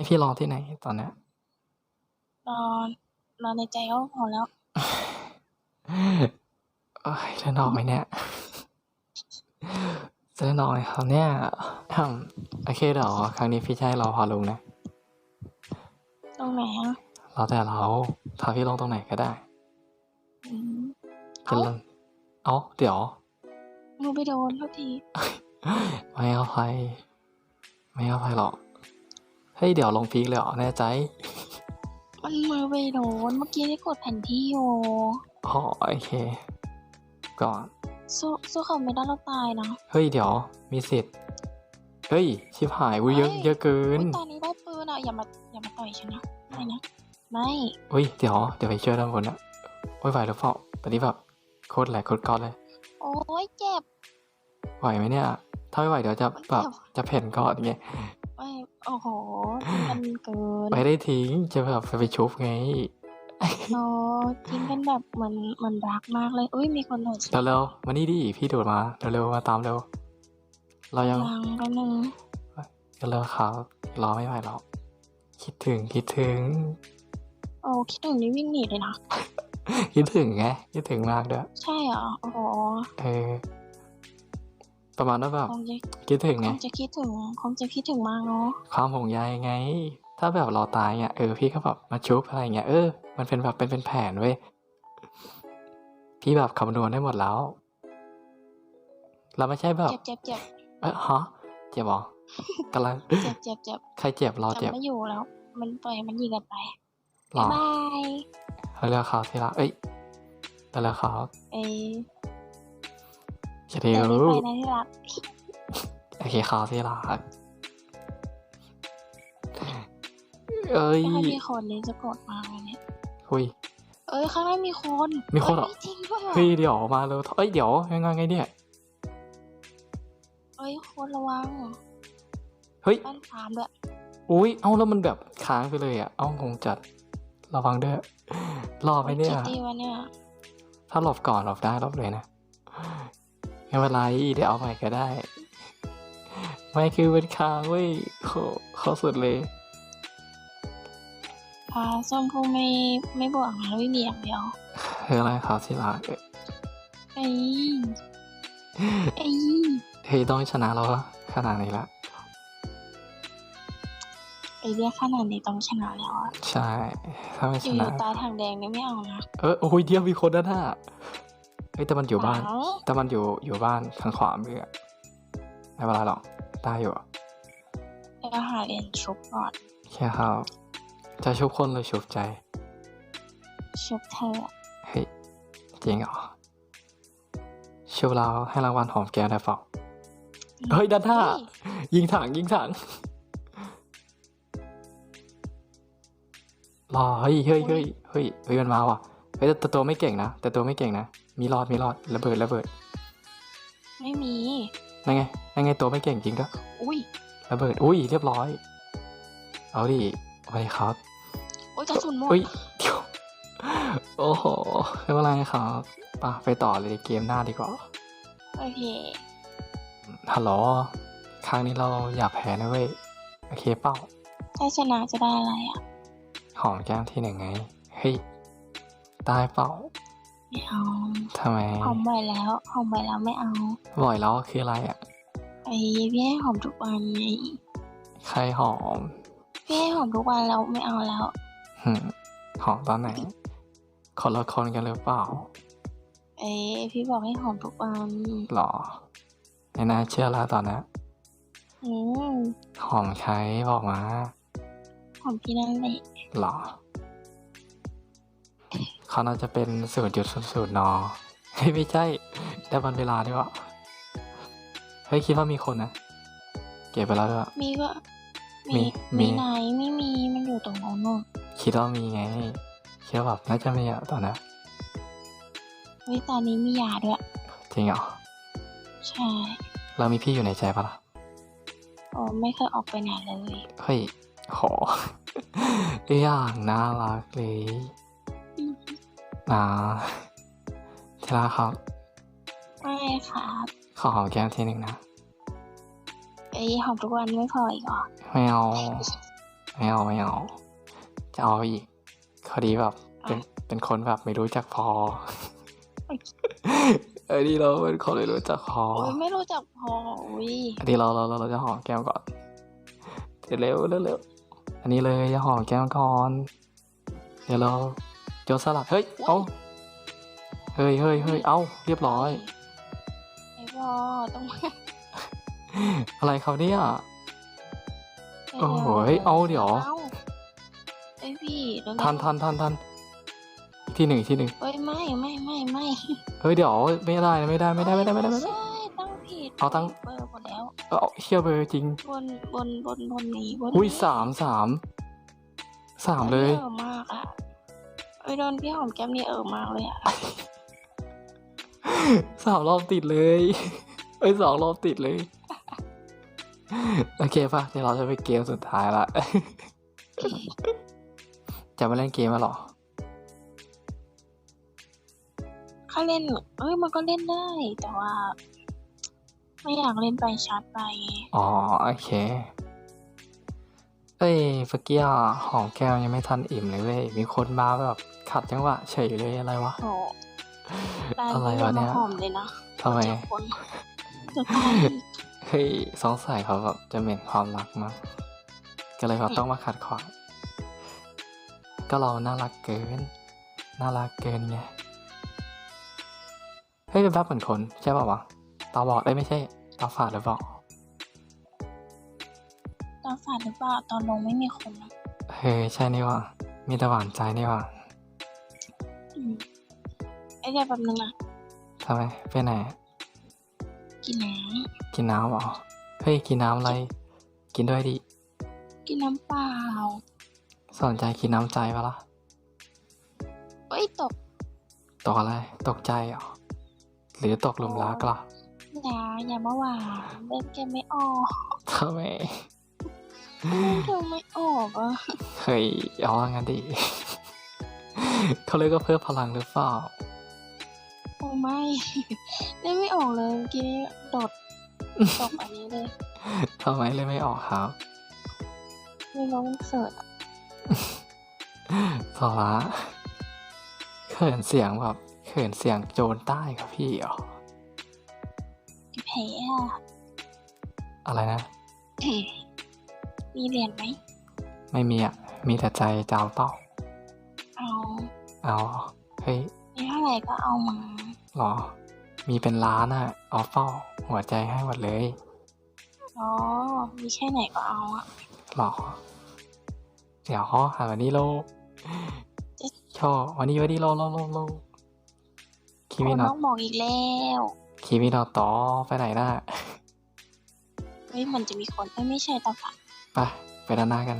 ให้พี่รอที่ไหนตอนเนี้ยรอรอในใจก็พอแล้วเอ้ยจะนอกไหมเนี่ยจะได้นอนไหมครับเนี่ยอืมโอเคเดี๋ยวครั้งนี้พี่จะให้เราพาลงนะ ตรงไหนอะเราแต่เราพาพี่ลงตรงไหนก็ได้อืมจะลงเอ้าเดี๋ยวมือไปโดนเท่าที ไม่เอาไปไม่เอาไปหรอก เฮ้ยเดี๋ยวลงพีกเลยเหรอแน่ใจ มันมือไปโดนเมื่อกี้ได้กดแผนที่อยู่อ๋อโอเค ก่อน สู้สู้เขาไม่ได้เราตายนะเฮ้ยเดี๋ยว มีสิทธิ์ เฮ้ย ชิบหายวุ้ยเยอะเฮ้ยเยอะเกิน อุ๊ยตอนนี้ได้ปืนอะอย่ามาอย่ามาต่อยฉันนะไม่นะไม่เฮ้ยเดี๋ยวเดี๋ยวไปช่วยด้านบนนะโอ้ยไหวหรือเปล่าตอนนี้แบบโคตรแหลกโคตรก๊อตเลย โอ้ยเจ็บไหวไหมเนี่ย ถ้าไม่ไหวเดี๋ยวจะมันแบบเจ็บจะเพ่นก่อนไง ไม่ โอ้โหมันเกินไปได้ทิ้งจะแบบไปชุบไงโน้ทิ้งกันแบบเหมือนเหมือนรักมากเลยอุ้ยมีคนโดดเร็วๆมานี่ดิพี่โดดมาเร็วๆมาตามเร็ว เรายังลังแป๊บนึงเร็วๆครับรอไม่ไหวหรอกคิดถึงคิดถึง โอ้คิดถึงนี่วิ่งหนีเลยนะคิดถึงไงคิดถึงมากด้วยใช่เหรอโอ้โหเออ ประมาณว่าแบบคงจะคิดถึงคไงงจะคิดถึงคงจะคิดถึงมากเนาะความห่วงใยไง ถ้าแบบเราตายเนี่ยเออพี่ก็แบบมาชุบอะไรเงี้ยเออมันเป็นแบบเป็นเป็นแผนเว้ยพี่แบบคำนวณได้หมดแล้ว เราไม่ใช่แบบ เจ็บเจ็บเจ็บเออฮะเจ็บเหรอกำลังเจ็บเจ็บเจ็บใครเจ็บเราเจ็บจำไม่อยู่แล้ว มันปล่อยมันยิงกันไปหรอบาย เราเลือกเขาที่ละเอ้ยเราเลือกเขา เอ้ย จะเดี๋เดียยววนี้ไปนะที่รักโอเคเขาที่ละเอ้ยถ้ามีคนนี้จะโกรธมากเลยเนี่ยหุยเอ้ยข้างหน้ามีคนมีคนเหรอยจริงด้วยอะเฮ้ยเดี๋ยวมาเลยเอ้ยเดี๋ยวยังไงไงเนี่ยเอ้ยคนระวังเฮ้ยบ้านฟาร์มด้วยอุ้ยเอ้าแล้วมันแบบค้างไปเลยอะเอ้างงจัดระวังด้วยรอบไหมเนี่ยจ็บดีวะเนี่ยถ้าหลบก่อนหลบได้หลบเลยนะ ไม่เป็นไรเดี๋ยวเอาใหม่ก็ได้ ไม่คือเป็นค้างเว้ยโหเขาสุดเลยพาส้มผู้ไม่ไม่บวกนะวิ่งหนีอย่างเดียวคืออะไรเขาสิลาเอ้ยเอ้ยเอ้ยเฮ้ยต้องชนะแล้ววะขนาดนี้ละไอเรียกขนาดนี้ต้องชนะแล้วอะใช่ถ้าไม่อชยู่นะๆตายทางแดงเนี่ยไม่เอานะเออโอ้ยเดียวมีคนด้านหน้าเฮ้ยแต่มันอยู่บ้านหลังแต่มันอยู่อยู่บ้านทางขวามืออะไม่เป็นไรหรอกได้อยู่อะแล้วหาเรียนชุบก่อนแค่เขาจะชุบคนหรือชุบใจ ชุบเธอเฮ้ยจริงเหรอชุบเราให้รางวัลหอมแก้มได้เปล่าเฮ้ยด้านหน้าเฮ้ยยิงถังยิงถังรอเฮ้ยเฮ้ยเฮ้ยเฮ้ยเฮ้ยมันมาว่ะ เฮ้ยแต่แต่ตัวไม่เก่งนะ แต่ตัวไม่เก่งนะ มีรอดมีรอดระเบิดระเบิด ไม่มี นั่นไง นั่นไงตัวไม่เก่งจริงก็อุ้ยระเบิด อุ้ยเรียบร้อย เอาดิไปครับโอ้ยกระสุนหมดอุ้ยเดี๋ยวโอ้โหไม่เป็นไรครับป่ะไปต่อเลยเกมหน้าดีกว่า โอเค ฮัลโหล ครั้งนี้เราอยากแพ้นะเว้ย โอเคเป้า ถ้าชนะจะได้อะไรอะ หอมแก้มที่หนึ่งไง เฮ้ย ได้เป้าไม่เอาทำไมหอมบ่อยแล้วหอมบ่อยแล้วไม่เอา บ่อยแล้วคืออะไรอะ ไอ้พี่ให้หอมทุกวันไงใครหอม พี่ให้หอมทุกวันแล้วไม่เอาแล้วหึหอมตอนไหน คนละคนกันหรือเปล่าเอ้ยพี่บอกให้หอมทุกวันหรอไม่น่าเชื่อแล้วตอนนี้อืมหอมใครบอกมาหอมพี่นั่นแหละหรอ เขาน่าจะเป็นศูนย์จุดศูนย์นอเฮ้ยไม่ใช่ได้วันเวลาดีกว่าเฮ้ยคิดว่ามีคนนะ เก็บไปแล้วด้วย มีก็มี มีมีมีไหนไม่มี มันอยู่ตรงโน้นนู่นคิดว่ามีไง คิดว่าแบบน่าจะมีอะตอนนี้เฮ้ยตอนนี้มียาด้วย จริงเหรอ ใช่ เรามีพี่อยู่ในใจปะล่ะโอ้ไม่เคยออกไปไหนเลย เฮ้ยโหอย่างน่ารักเลย นะทีละครับ ไม่ครับขอหอมแก้มทีหนึ่งนะเอ้ยหอมทุกวันไม่พออีกเหรอไม่เอาไม่เอาไม่เอาจะเอาอีกพอดีแบบเป็นเป็นคนแบบไม่รู้จักพอเอ้ยนี่เราเป็นคนไม่รู้จักพอโอ้ยไม่รู้จักพออุ้ยอันนี้เราเราเราเราจะหอมแก้มก่อนเดี๋ยวเร็วเร็วเร็วอันนี้เลยจะหอมแก้มก่อนเดี๋ยวเรา โจรสลัด เฮ้ย เอาเฮ้ยเฮ้ยเฮ้ยเอาเรียบร้อยไม่พอต้องอะไรเขาเนี่ย โอ้โหเฮ้ยเอาเดี๋ยวไอยพี่เดี๋ยวทันทันทันทันอีกที่หนึ่งอีกที่หนึ่งเอ้ยไม่ไม่ไม่ไม่เฮ้ยเดี๋ยวไม่ได้ไม่ได้ไม่ได้ไม่ได้ไม่ได้ไม่ได้ใช่ตั้งผิดเอาตั้งเบอร์หมดแล้วเอาเชี่ยเบอร์จริงบนบนบนบนนี้บนอุ้ยนี้สามสามสามเลยเออมากอะเอ้ ยโดนพี่หอมแก้มนี่เออมากเลยอะสามรอบติดเลยเอ้ยสองรอบติดเลย โอเคป่ะเดี๋ยวเราจะไปเกมสุดท้ายละ จะมาเล่นเกมมาหรอถ้าเล่น เอ้ยมันก็เล่นได้ แต่ว่า ไม่อยากเล่นไปชาร์จไป อ๋อ โอเค เอ้ยเมื่อกี้อะหอมแก้วยังไม่ทันอิ่มเลยเว้ยมีคนมาแบบขัดจังหวะเฉยเลยอะไรวะ โหตายอะไรไม่วะยเนี่มายหอมเลยนะทำไมเจ็บคนจะตายอีกเฮ้ยสงสัยเขาแบบจะเหม็นความรักมั้งก็เลยเขาต้องมาขัดขวางก็เราน่ารักเกิน น่ารักเกินไง เฮ้ยเป็นแบบเหมือนคน ใช่ป่าวะตาบอดได้ยไม่ใช่ ตาฝาดหรือเปล่าตอนฝาด หรือเปล่าตอนลงไม่มีคนนะเฮ้ยใช่นี่ว่ะมีแต่หวานใจนี่ว่ะอืมไอ้เดี๋ยวแป๊บนึงนะทำไมไปไหน กินน้กินน้ำเหรอเฮ้ยกินน้ำอะไร กินด้วยดิำกินน้ำเปล่าสนใจกินน้ำใจปะล่ะเอ้ยตกตกอะไร ตกใจเหรอหรือตกหลุมรักล่ะอย่าอย่ามาหวานเล่นเกมไม่ออกทำไม เล่นเกมไม่ออกอะ เฮ้ยเอาว่างั้นดิ เขาเรียกว่าเพิ่มพลังหรือเปล่า โอ้ไม่เล่นไม่ออกเลยเมื่อกี้นี้โดดตกอันนี้เลย ทำไมเลยไม่ออกครับไม่รู้มันเสิร์ชอะสาระเขินเสียงแบบเขินเสียงโจรใต้กับพี่เหรอแพ้อะอะไรนะ มีเหรียญไหม ไม่มีอะ มีแต่ใจจะเอาเป้าเอา เอาเฮ้ยมีเท่าไหร่ก็เอามา หรอ มีเป็นล้านอะ เอาเป้าหัวใจให้หมดเลยอ๋อ มีแค่ไหนก็เอาอะหรอ เดี๋ยวหาวันนี้โลชอบวันนี้วันนี้โลโลโลโลคิคมินโนต้องบอกอีกแล้วคิมิโนโตะไปไหนน่ะเฮ้ยเหมันจะมีคนเอ้ยไม่ใช่ตาฝาด ไป ไปด้านหน้ากัน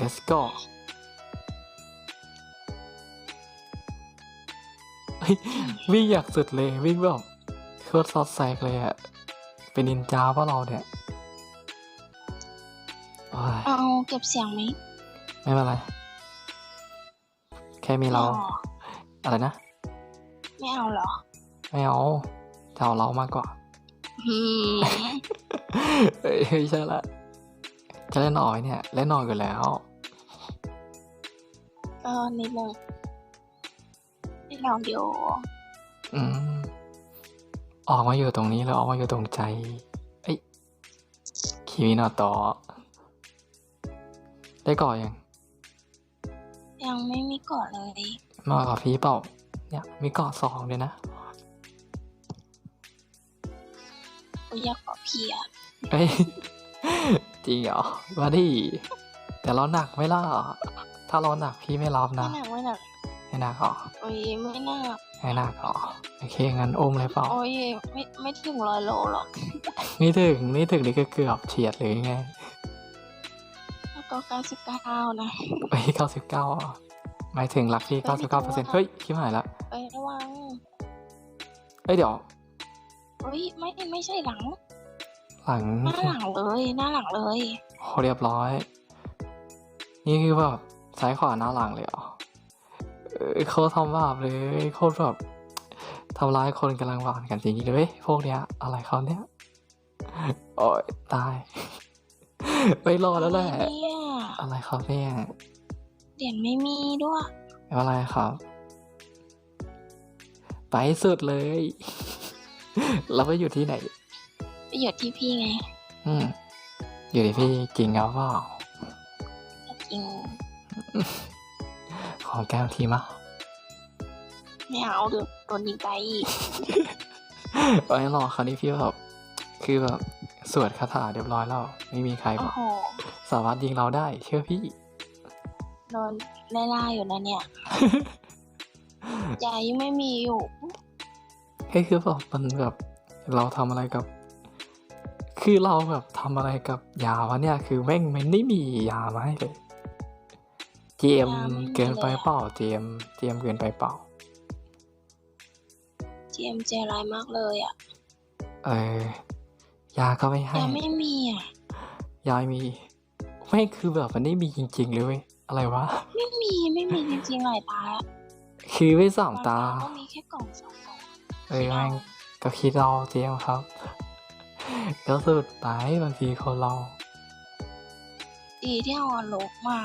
let's go เฮ้ยวิ่งอยากสุดเลย วิ่งแบบโคตรซอดแซกเลยอะเป็นนินจาปะเราเนี่ยโอ้ยเอาเก็บเสียงไหมไม่เป็นไร แค่มีเราไม่อหออะไรนะ ไม่เอาเหรอ ไม่เอาจะเอาเรามากกว่าอืมเฮ้ยไม่ใช่ละ จะเล่นหน่อยเนี่ยเล่นหน่อยกันแล้วก็นิดนึงไม่ลองเดี๋ยวอืมออกมาอยู่ตรงนี้แล้วออกมาอยู่ตรงใจเอ้ยคิมิโนโตะได้ก่อยัง ยังไม่มีก่อนเลยมากับพี่เปล่าเนี่ยมีเกาะสองเลยนะกูอยากขอพี่อะเอ้ย จริงเหรอมาดิแต่เราหนักไหม่ล่ะถ้าเราหนักพี่ไม่รับไม่นะหนักไม่หนักไม่หนักหรอโอ้ยไม่หนักไม่หนักหรอโอเคงั้นอมเลยเปล่าโอ้ยไม่ไม่ถึงร้อยโลหรอกไม่ถึงไม่ถึงนี่ก็เกือบเฉียดเลยไงแล้วก็เก้าสิบเก้านะเฮ้ยเก้าสิบเก้าอะหมายถึงหลักพี่เก้าสิบเก้าเปอร์เซ็นต์เฮ้ยคิดหายละเอ้ยระวังเอ้ยเดี๋ยวเฮ้ยไม่ไม่ใช่หลัง หลังหน้าหลังเลยหน้าหลังเลยโหเรียบร้อย นี่คือแบบซ้ายขวาหน้าหลังเลยเหรอเออเขาทำบาปเลยโคตรแบบทำร้ายคนกำลังหวานกันจริงๆเลยเว้ยพวกเนี้ย อะไรเขาเนี้ยโอ้ยตาย ไม่รอดแล้วแหละ อะไรเนี่ยอะไรครับเนี่ยเหรียญไม่มีด้วยอะไรครับ ไปให้สุดเลย เราไปอยู่ที่ไหนไป หยุดที่พี่ไง อืม อยู่ที่พี่จริงเอาเปล่าแต่จริง ของแก้มทีมะไม่เอาเดี๋ยวโดนยิงไปอีกไว้รอคราวนี้พี่แบบคือแบบสวดคาถาเรียบร้อยแล้วไม่มีใครแบโอ้บโหสามารถยิงเราได้ เชื่อพี่ โดนไล่ล่าอยู่นะเนี่ยยายยังไม่มีอยู่ เฮ้ยคือแบบมันแบบเราทำอะไรกับ คือเราแบบทำอะไรกับยาวะเนี่ย คือแม่งมันไม่มียามาให้เลย เจมยาไม่มี เกินไปเลยอะเปล่าเจม เจมเกินไปเปล่า เจมใจร้ายมากเลยอะเออยาก็ไม่ให้ยายไม่มีอะ ยายมีแม่งคือแบบมันไม่มีจริงๆเลยเว้ยอะไรวะ ไม่มีไม่มีจริงๆหลายตาอะคือไม่สามตา ก็มีแค่กล่องสองกล่อง เออแม่งก็คิดเราเจมครับ ก็สุดไปบางทีคนเรา ดีที่เอาอันโลกมา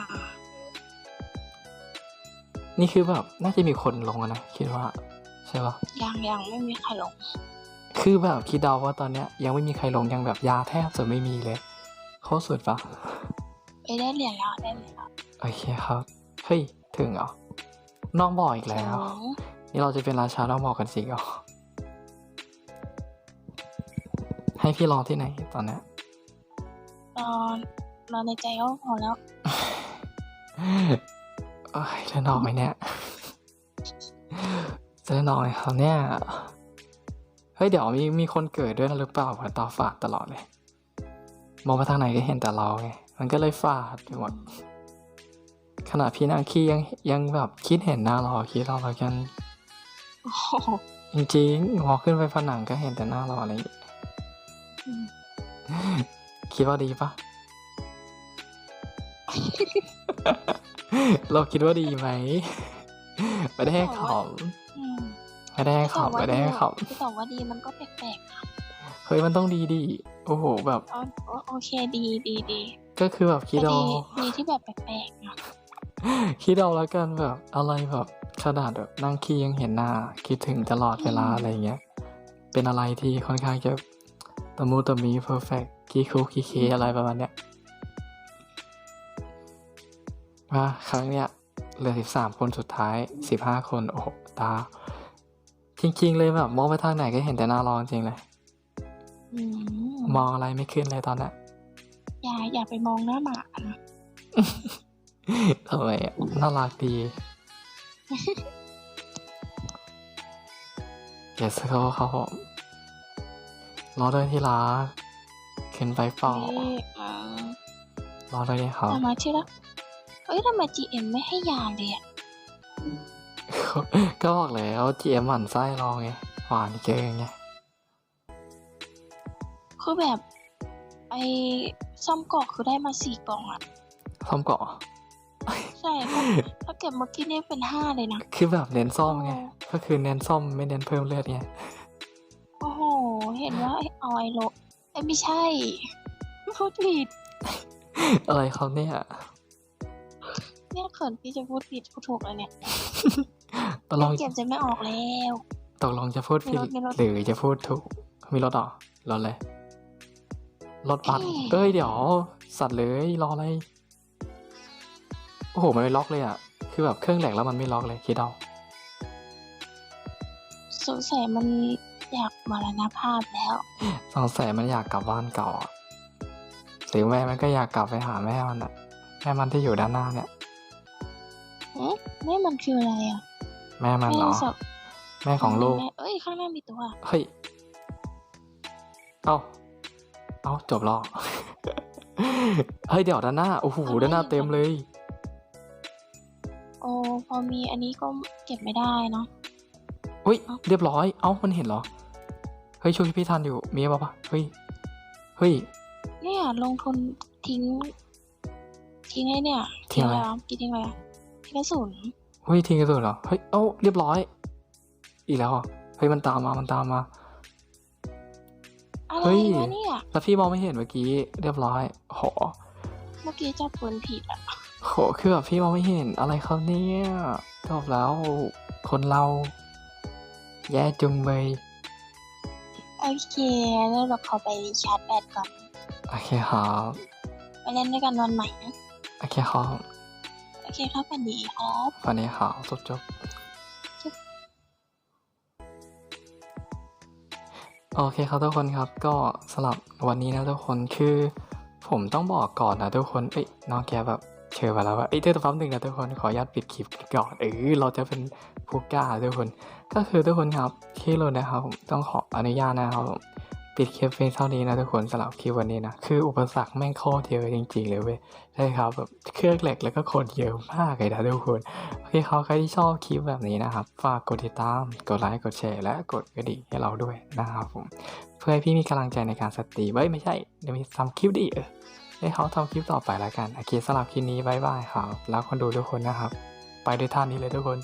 นี่คือแบบน่าจะมีคนลงอะนะคิดว่า ใช่ปะยังยังไม่มีใครลง คือแบบคิดเดาว่าตอนเนี้ย ยังไม่มีใครลงยังแบบยาแทบจะไม่มีเลยโคตรสุดปะไปได้เหรียญแล้วได้เหรียญแล้วโอเคครับ เฮ้ย ถึงเหรอน้องบอกอีกแล้วถึงนี่เราจะเป็นราชาน้องบอกกันสิเหรอ ให้พี่รอที่ไหนตอนเนี้ยรอรอในใจก็พอแล้วเอ้ยจะนอนไหมเนี่ยจะนอนไหมครับเนี่ยเฮ้ยเดี๋ยวมีมีคนเกิดด้วยนะหรือเปล่าผมตาฝาดตลอดเลย มองไปทางไหนก็เห็นแต่เราไงมันก็เลยฝาดไปหมดขณะพี่นางขี้ยังยังแบบคิดเห็นหน้าเราคิดเราแล้วกันโอ้โหจริงๆมองขึ้นไปผนังก็เห็นแต่หน้าเราอะไรอย่างงี้อืม คิดว่าดีปะ เราคิดว่าดีไหมไม่ได้ให้ขอืมำไม่ได้ให้ตอบขำว่าไม่ได้ดีให้อะขพี่ตอบว่าดีมันก็แปลกๆนะำเฮ้ยมันต้องดีดีโอ้โหแบบอ๋อโอโอเคดีดีดีก็คือแบบคิดแต่เอาดีดีที่แบบแปลกๆนะคิดเอาแล้วกันแบบอะไรแบบขนาดแบบนั่งขี้ยังเห็นหน้า คิดถึงตลอดเวลาอะไรเงี้ย เป็นอะไรที่ค่อนข้างจะ ตะมูตะมีเพอร์เฟกขี้คุกขี้เคอะไรประมาณเนี้ยว่าครั้งเนี้ยเหลือสิบสามคนสุดท้ายสิบห้าคนโอ้โหตา จริง ๆ เลยแบบมองไปทางไหนก็เห็นแต่หน้าเร้อนจริงเลยอืมมองอะไรไม่ขึ้นเลยตอนเนี้ยอย่าอย่าไปมองหน้าหมานะทำไมอะน่ารักดีเดี๋ยวสักครู่ครับผม รอด้วยที่รักขึ้นไปเปล่าเฮ้ยอืมรอด้วยนี่ครับทำไมที่ละเอ้ยทำไม GM ไม่ให้ยาเลยอะก็บอกแล้วเจียมหมั่นไส้รอไงหวานเกินไงคือแบบ ไอ้ซ่อมกรอกคือได้มาสี่กล่องอะซ่อมเกาะใช่ถ้าถ้าเก็บเมื่อกี้นี่เป็นห้าเลยนะคือแบบเน้นซ่อมไงอ๋อก็คือเน้นซ่อมไม่เน้นเพิ่มเลือดไงโอ้โหเห็นว่าไอ้เอาไอ้โลไอ้ยไม่ใช่พูดผิด อะไรเขาเนี่ย เนี่ยเขินพี่จะพูดผิดพูดถูกแล้วเนี่ยตกลงเก็บจะไม่ออกแล้วตกลงจะพูดผิดมีรถมีรถหรือจะพูดถูก มีรถเหรอรถเลยรถบัสเอ๊ะเอ้ยเดี๋ยว สัตว์เลยรออะไร โอ้โห มันไม่ล็อกเลยอะ คือแบบเครื่องแหลกแล้วมันไม่ล็อกเลยคิดเอาสงสัยมัน อยากมรณภาพแล้ว สงสัยมันอยากกลับบ้านเก่าอะหรือแม่มันก็อยากกลับไปหาแม่มันอะแม่มันที่อยู่ด้านหน้าเนี่ยแม่มันคืออะไรอะแม่มันแม่เหรอสับแม่ของลูก แม่เอ้ยข้างหน้ามีตัว เฮ้ย เอาเอาจบแล้ว เฮ้ยเดี๋ยวด้านหน้า โอ้โห ด้านหน้าเต็มเลย โอ้พอมีอันนี้ก็เก็บไม่ได้เนาะ อุ้ยเอ้าเรียบร้อย เอ้า มันเห็นเหรอเฮ้ยช่วยพี่ทันอยู่มีป่ะปะเฮ้ยเฮ้ยเนี่ยลงทุนทิ้ง ทิ้งไอ้เนี่ยทิ้งอะไรแล้วกี่ทิ้งอะไรอะทิ้งกระสุนเฮ้ยทิ้งกระสุนเหรอเฮ้ยเอ้าเรียบร้อย อีกแล้วเหรอะเฮ้ยมันตามมามันตามมาอะไรเฮ้ยวะเนี่ยแล้วพี่มองไม่เห็นเมื่อกี้เรียบร้อยโหเมื่อกี้จับปืนผิดอะโหคือแบบพี่มองไม่เห็นอะไรครับเนี่ยจบแล้วคนเรา แย่จุงเบย โอเคแล้วเราขอไปชาร์จแบตก่อน โอเคครับไปเล่นด้วยกันวันใหม่นะ โอเคครับโอเคครับสวัสดีครับวันนี้ครับจบจบโอเคครับทุกคนครับก็สำหรับวันนี้นะทุกคนคือผมต้องบอกก่อนนะทุกคนเอ้ยน้องแกแบบเชิญมาแล้วว่าเอ้ยเดี๋ยวแป๊บหนึงนะทุกคนขออนุญาตปิดคลิปก่อนเออเราจะเป็นผู้กล้าทุกคน ก็คือทุกคนครับที่เรานะครับผมต้องขออนุญาตนะครับผมปิดคลิปเพียงเท่านี้นะทุกคนสำหรับคลิปวันนี้นะคืออุปสรรคแม่งโคตรเยอะจริงๆเลยเว้ยใช่ครับแบบเครื่องเหล็กแล้วก็คนเยอะมากเลยนะทุกคนโอเคครับใครที่ชอบคลิปแบบนี้นะครับฝากกดติดตามกดไลค์กดแชร์และกดกระดิ่งให้เราด้วยนะครับผมเพื่อให้พี่มีกำลังใจในการสตรีมเอ้ยไม่ใช่เดี๋ยวมีทำคลิปดีเออให้เขาทำคลิปต่อไปแล้วกันโอเคสำหรับคลิปนี้บายบายครับแล้วคนดูทุกคนนะครับ ไปด้วยท่านี้เลยทุกคน